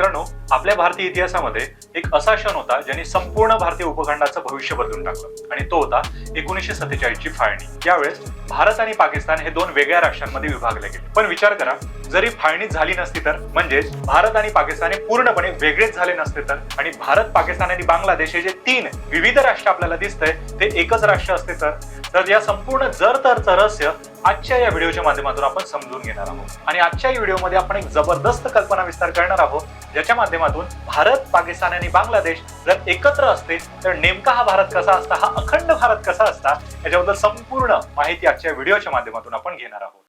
मित्रांनो आपल्या भारतीय इतिहासामध्ये एक असा क्षण होता ज्यांनी संपूर्ण भारतीय उपखंडाचं भविष्य बदलून टाकलं. आणि तो होता एकोणीसशे सत्तेचाळीसची फाळणी. यावेळेस भारत आणि पाकिस्तान हे दोन वेगळ्या राष्ट्रांमध्ये विभागले गेले. पण विचार करा जरी फाळणी झाली नसती तर म्हणजेच भारत आणि पाकिस्तान हे पूर्णपणे वेगळेच झाले नसते तर आणि भारत पाकिस्तान आणि बांगलादेश हे जे तीन विविध राष्ट्र आपल्याला दिसतंय ते एकच राष्ट्र असते तर? तर या संपूर्ण जर तरचं रहस्य आजच्या या व्हिडिओच्या माध्यमातून आपण समजून घेणार आहोत. आणि आजच्या व्हिडिओमध्ये आपण एक जबरदस्त कल्पना विस्तार करणार आहोत ज्याच्या माध्यमातून भारत पाकिस्तान आणि बांगलादेश जर एकत्र असते तर नेमका हा भारत कसा असता हा अखंड भारत कसा असता याच्याबद्दल संपूर्ण माहिती आजच्या व्हिडिओच्या माध्यमातून आपण घेणार आहोत.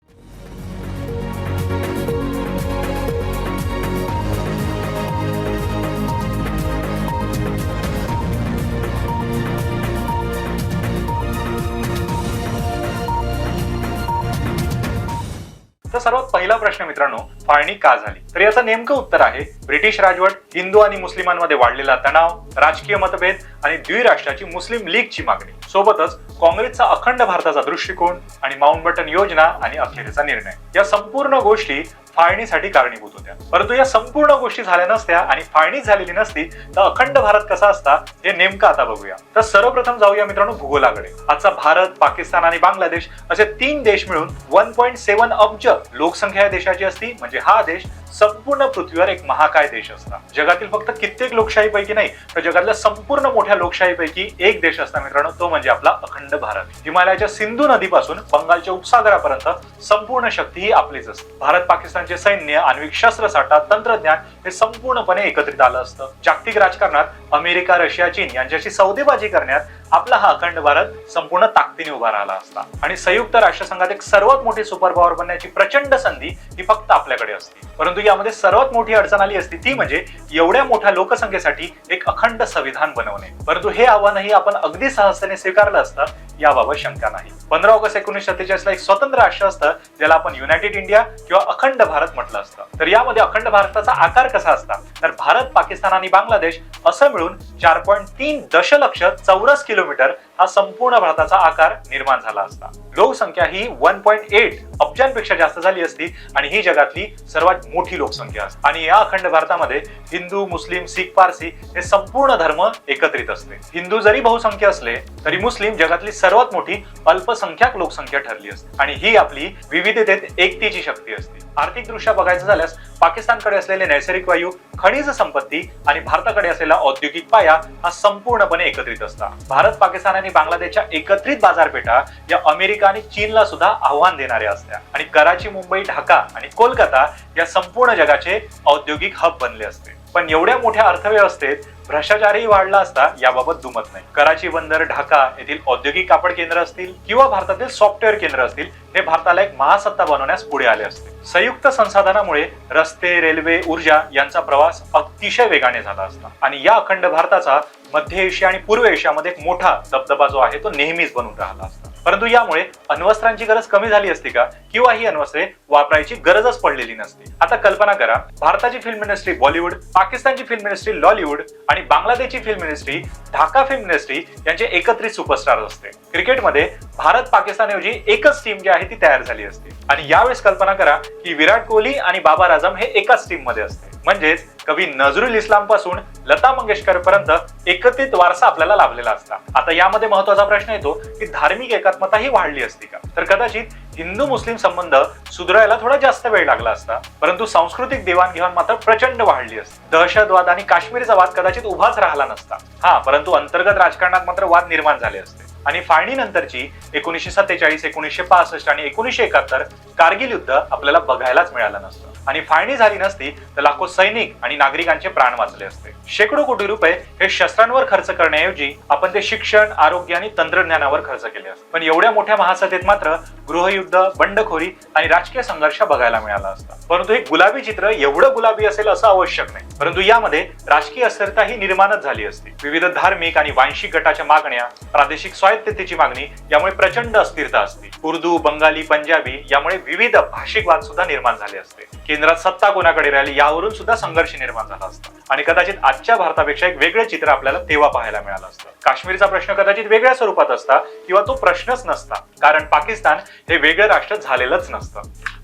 तर सर्वात पहिला प्रश्न मित्रांनो फाळणी का झाली? तर याचं नेमकं उत्तर आहे ब्रिटिश राजवट हिंदू आणि मुस्लिमांमध्ये वाढलेला तणाव राजकीय मतभेद आणि द्विराष्ट्राची मुस्लिम लीगची मागणी. सोबतच काँग्रेसचा अखंड भारताचा दृष्टिकोन आणि माउंटबटन योजना आणि अखेरचा निर्णय. या संपूर्ण गोष्टी फाळणीसाठी कारणीभूत होत्या. परंतु या संपूर्ण गोष्टी झाल्या नसत्या आणि फाळणी झालेली नसती तर अखंड भारत कसा असता हे नेमकं आता बघूया. तर सर्वप्रथम जाऊया मित्रांनो भूगोलाकडे. आजचा भारत पाकिस्तान आणि बांगलादेश असे तीन देश मिळून वन पॉईंट सेव्हन अब्ज लोकसंख्या या देशाची असती म्हणजे हा देश संपूर्ण पृथ्वीवर एक महाकाय देश असता. जगातील फक्त कित्येक लोकशाहीपैकी नाही तर जगातल्या संपूर्ण मोठ्या लोकशाहीपैकी एक देश असता मित्रांनो तो म्हणजे आपला अखंड भारत. हिमालयाच्या सिंधू नदीपासून बंगालच्या उपसागरापर्यंत संपूर्ण शक्ती ही आपलीच असते. भारत पाकिस्तानचे सैन्य आण्विक शस्त्रसाठा तंत्रज्ञान हे संपूर्णपणे एकत्रित आलं असतं. जागतिक राजकारणात अमेरिका रशिया चीन यांच्याशी सौदेबाजी करण्यात आपला हा अखंड भारत संपूर्ण ताकदीने उभा राहिला असता. आणि संयुक्त राष्ट्रसंघात एक सर्वात मोठी सुपर पॉवर बनण्याची प्रचंड संधी ही फक्त आपल्याकडे असते. परंतु यामध्ये सर्वात मोठी अडचण आली असती ती म्हणजे एवढ्या मोठ्या लोकसंख्येसाठी एक अखंड संविधान बनवणे. परंतु हे आव्हानही आपण अगदी सहजतेने स्वीकारलं असतं याबाबत शंका नाही. पंधरा ऑगस्ट एकोणीसशे सत्तेचाळीस एक स्वतंत्र राष्ट्र असतं ज्याला आपण युनायटेड इंडिया किंवा अखंड भारत म्हटलं असतं. तर यामध्ये अखंड भारताचा आकार कसा असता? तर भारत पाकिस्तान आणि बांगलादेश असं मिळून चार पॉईंट तीन दशलक्ष चौरस किलो किलोमीटर हा संपूर्ण भारताचा आकार निर्माण झाला असता. लोकसंख्या ही वन पॉईंट एट अब्जांपेक्षा जास्त झाली असती आणि ही जगातली सर्वात मोठी लोकसंख्या. असते आणि या अखंड भारतामध्ये हिंदू मुस्लिम सिख पारसी हे संपूर्ण धर्म एकत्रित असते. हिंदू जरी बहुसंख्य असले तरी मुस्लिम जगातली सर्वात मोठी अल्पसंख्याक लोकसंख्या ठरली असते. आणि ही आपली विविधतेत एकतेची शक्ती असते. आर्थिक दृष्ट्या बघायचं झाल्यास पाकिस्तानकडे असलेले नैसर्गिक वायू खनिज संपत्ती आणि भारताकडे असलेला औद्योगिक पाया हा संपूर्णपणे एकत्रित असता. भारत पाकिस्तान आणि बांगलादेशच्या एकत्रित बाजारपेठा या अमेरिका आणि चीनला सुद्धा आव्हान देणाऱ्या असत्या. आणि कराची मुंबई ढाका आणि कोलकाता या संपूर्ण जगाचे औद्योगिक हब बनले असते. पण एवढ्या मोठ्या अर्थव्यवस्थेत भ्रष्टाचारही वाढला असता याबाबत दुमत नाही. कराची बंदर ढाका येथील औद्योगिक कापड केंद्र असतील किंवा भारतातील सॉफ्टवेअर केंद्र असतील हे भारताला एक महासत्ता बनवण्यास पुढे आले असते. संयुक्त संसाधनामुळे रस्ते रेल्वे ऊर्जा यांचा प्रवास अतिशय वेगाने झाला असता. आणि या अखंड भारताचा मध्य एशिया आणि पूर्व एशियामध्ये एक मोठा दबदबा जो आहे तो नेहमीच बनून राहिला असता. परंतु यामुळे अण्वस्त्रांची गरज कमी झाली असती का? किंवा ही अण्वस्त्रे वापरायची गरजच पडलेली नसती? आता कल्पना करा भारताची फिल्म इंडस्ट्री बॉलिवूड पाकिस्तानची फिल्म मिनिस्ट्री लॉलिवूड आणि बांगलादेशची film industry Dhaka film industry यांचे एकत्रित सुपरस्टार असते. क्रिकेटमध्ये भारत पाकिस्तान ऐवजी एकच टीम जी आहे ती तयार झाली असते. आणि यावेळेस कल्पना करा की विराट कोहली आणि बाबर आझम हे एकाच टीममध्ये असते. म्हणजेच कवी नजरुल इस्लामपासून लता मंगेशकर पर्यंत एकत्रित वारसा आपल्याला लाभलेला असता आता यामध्ये महत्त्वाचा प्रश्न येतो की धार्मिक एकात्मता ही वाढली असती का? तर कदाचित हिंदू मुस्लिम संबंध सुधारायला थोडा जास्त वेळ लागला असता परंतु सांस्कृतिक देवाणघेवाण मात्र प्रचंड वाढली असते. दहशतवाद आणि काश्मीरचा वाद कदाचित उभाच राहिला नसता. हा परंतु अंतर्गत राजकारणात मात्र वाद निर्माण झाले असते. आणि फाळणीनंतरची एकोणीसशे सत्तेचाळीस एकोणीसशे पासष्ट आणि एकोणीसशे एकाहत्तर कारगिल युद्ध आपल्याला बघायलाच मिळालं नसतं. आणि फाळणी झाली नसती तर लाखो सैनिक आणि नागरिकांचे प्राण वाचले असते. शेकडो कोटी रुपये हे शस्त्रांवर खर्च करण्याऐवजी आपण ते शिक्षण आरोग्य आणि तंत्रज्ञानावर खर्च केले असते. पण एवढ्या मोठ्या महासभेत मात्र गृहयुद्ध बंडखोरी आणि राजकीय संघर्ष बघायला मिळाला असता. परंतु हे गुलाबी चित्र एवढं गुलाबी असेल असं आवश्यक नाही. परंतु यामध्ये राजकीय अस्थिरता ही निर्माणच झाली असते. विविध धार्मिक आणि वांशिक गटाच्या मागण्या प्रादेशिक स्वायत्ततेची मागणी यामुळे प्रचंड अस्थिरता असते. उर्दू बंगाली पंजाबी यामुळे विविध भाषिक वाद सुद्धा निर्माण झाले असते. केंद्रात सत्ता कोणाकडे राहिली यावरून सुद्धा संघर्ष निर्माण झाला असता. आणि कदाचित आजच्या भारतापेक्षा एक वेगळं चित्र आपल्याला तेव्हा पाहायला मिळालं असतं. काश्मीरचा प्रश्न कदाचित वेगळ्या स्वरूपात असता किंवा तो प्रश्नच नसता. कारण पाकिस्तान हे वेगळं राष्ट्र झालेलंच नसतं.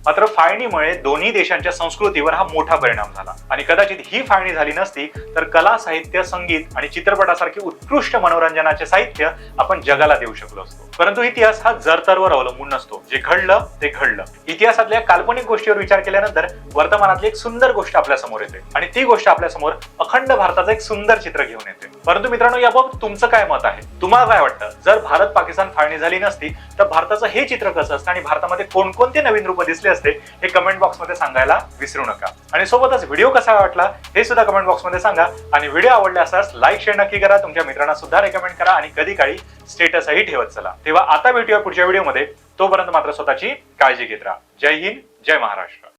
मात्र फाळणीमुळे दोन्ही देशांच्या संस्कृतीवर हा मोठा परिणाम झाला. आणि कदाचित ही फाळणी झाली नसती तर कला साहित्य संगीत आणि चित्रपटासारखे उत्कृष्ट मनोरंजनाचे साहित्य आपण जगाला देऊ शकलो असतो. परंतु इतिहास हा जरतरवर अवलंबून नसतो. जे घडलं ते घडलं. इतिहासातल्या काल्पनिक गोष्टीवर विचार केल्यानंतर वर्तमानातली एक सुंदर गोष्ट आपल्यासमोर येते. आणि ती गोष्ट आपल्यासमोर अखंड भारताचं एक सुंदर चित्र घेऊन येते. परंतु मित्रांनो याबाबत तुमचं काय मत आहे? तुम्हाला काय वाटतं? जर भारत पाकिस्तान फाळणी झाली नसती तर भारताचं हे चित्र कसं असतं आणि भारतामध्ये कोणकोणते नवीन रूप दिसले असते हे कमेंट बॉक्समध्ये सांगायला विसरू नका. आणि सोबतच व्हिडिओ कसा वाटला हे सुद्धा कमेंट बॉक्समध्ये सांगा. आणि व्हिडिओ आवडला असल्यास लाईक शेअर नक्की करा. तुमच्या मित्रांना सुद्धा रेकमेंड करा. आणि कधी काळी स्टेटसही ठेवत चला. तेव्हा आता भेटूया पुढच्या व्हिडिओमध्ये. तोपर्यंत मात्र स्वतःची काळजी घेत राहा. जय हिंद जय महाराष्ट्र.